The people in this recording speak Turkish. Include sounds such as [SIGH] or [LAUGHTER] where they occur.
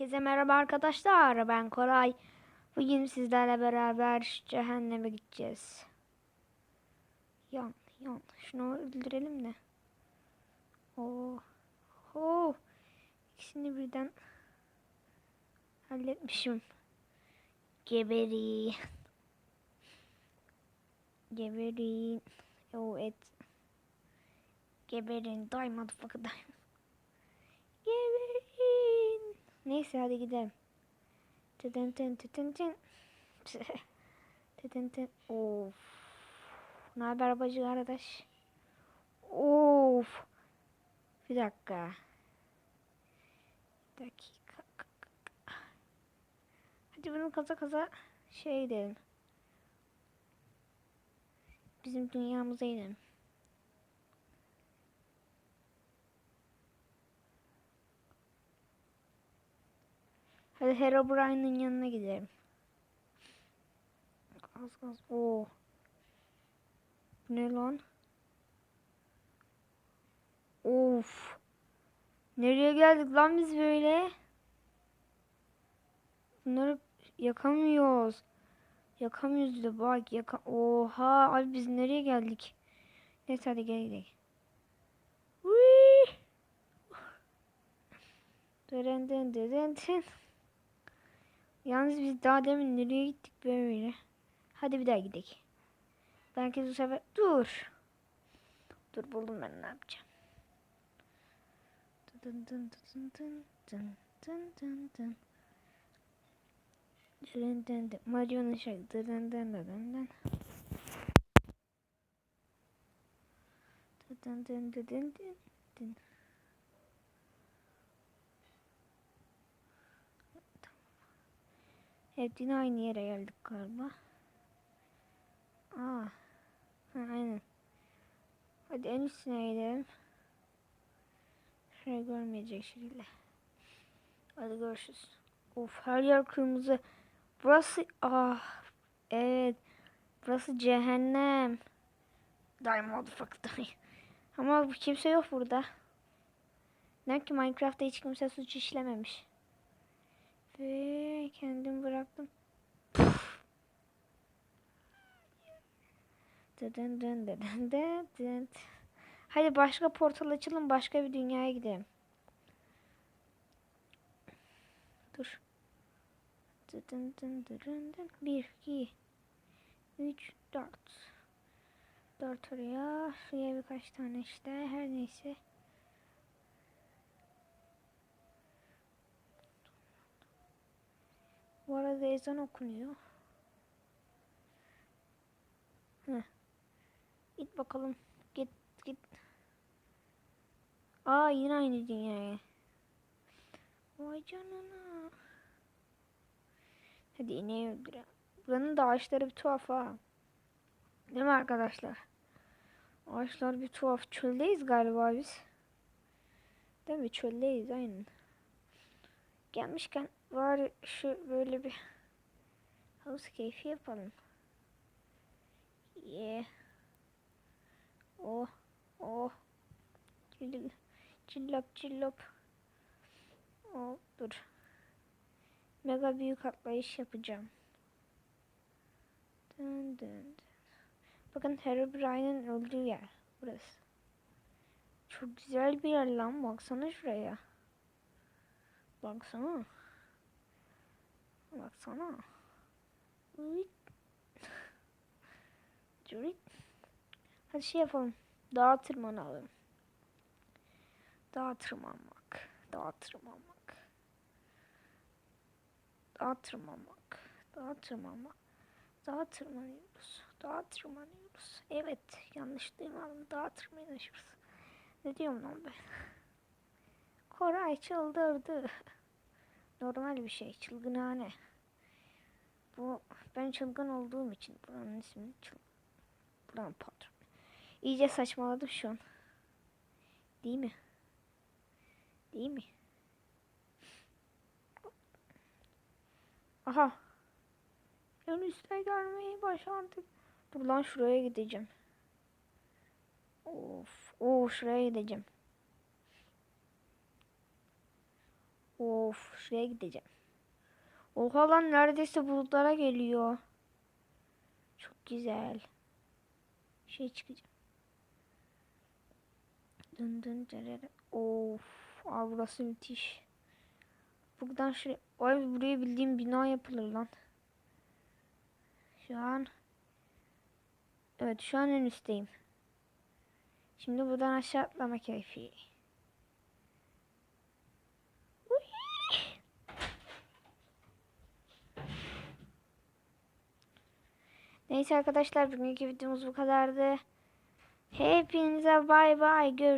Herkese merhaba arkadaşlar. Ben Koray. Bugün sizlerle beraber cehenneme gideceğiz. Yan, yan. Şunu öldürelim de. Oo. Oo. İkisini birden halletmişim. Geberin. Geberin. Evet. Geberin. Die motherfucker die. Geberin. Neyse hadi gidelim. Tın tın tın tın tın. Tın. Of. Ne haber bacı arkadaş? Of. Bir dakika. Bir dakika. Hadi bunu kaza kaza şey edelim. Bizim dünyamıza inelim. Hadi Herobrine'ın yanına gidelim. Az az. Oo. Ne lan? Of. Nereye geldik lan biz böyle? Bunları yakamıyoruz. Yakamıyoruz da bak yaka Oha abi biz nereye geldik? Neyse hadi gel gidelim. [LAUGHS] Dırın dın dırın dın. Yalnız biz daha demin nereye gittik böyle? Hadi bir daha gidelim. Belki bu sefer... Dur. Dur buldum ben ne yapacağım. Dın dın dın dın dın dın dın dın. Dın dın dın. Mario'nun şarkı. Dın dın dın dın dın. Dın dın dın dın dın Evet yine aynı yere geldik galiba. Aa. Ha, aynen. Hadi en üstüne gidelim. Şurayı görmeyecek şekilde. Hadi görüşürüz. Of her yer kırmızı. Burası ah evet. Burası cehennem. Die motherfucker die. Ama kimse yok burada. Demek ki Minecraft'ta hiç kimse suç işlememiş. Ve kendim bıraktım. Dın dın dın dın dın. Hadi başka portal açalım. Başka bir dünyaya gidelim. Dur. Dın dın dın dın dın. Bir, iki, üç, dört. Dört oraya. Şuraya birkaç tane işte. Her neyse. Bu arada ezan okunuyor. Heh. Git bakalım. Git git. Aa yine aynı dünyaya. Vay canına. Hadi ineği öldürelim. Buranın da ağaçları bir tuhaf ha. Değil mi arkadaşlar? Ağaçlar bir tuhaf. Çöldeyiz galiba biz. Değil mi? Çöldeyiz aynen. Gelmişken var şu böyle bir havuz keyfi yapalım. Yeah. Oh. Oh. Cillop. Cillop cillop. Oh dur. Mega büyük atlayış yapacağım. Dın dın dın. Bakın Herobrine'in öldüğü yer. Burası. Çok güzel bir yer lan. Baksana şuraya. Baksana. Baksana. Cürit. Hadi şey yapalım. Dağa tırmanalım. Dağa tırmanmak. Dağa tırmanmak. Dağa tırmanmak. Dağa tırmanmak. Dağa tırmanıyoruz. Dağa tırmanıyoruz. Evet. Yanlış duymadım. Dağa tırmanıyoruz. Ne diyorum lan ben? [LAUGHS] Koray çıldırdı. Normal bir şey. Çılgınhane. Bu ben çılgın olduğum için buranın ismi çılgın. Buranın patron. İyice saçmaladım şu an. Değil mi? Değil mi? Aha. En üstte gelmeyi başardık. Dur lan şuraya gideceğim. Of. Oo şuraya gideceğim. Of şuraya gideceğim. Oha lan neredeyse bulutlara geliyor. Çok güzel. Şey çıkacağım. Dın dın dırırı. Of. Aa, burası müthiş. Buradan şuraya. Ay buraya bildiğim bina yapılır lan. Şu an. Evet şu an en üstteyim. Şimdi buradan aşağı atlama keyfi. Neyse arkadaşlar bugünkü videomuz bu kadardı. Hepinize bay bay. Görüşürüz.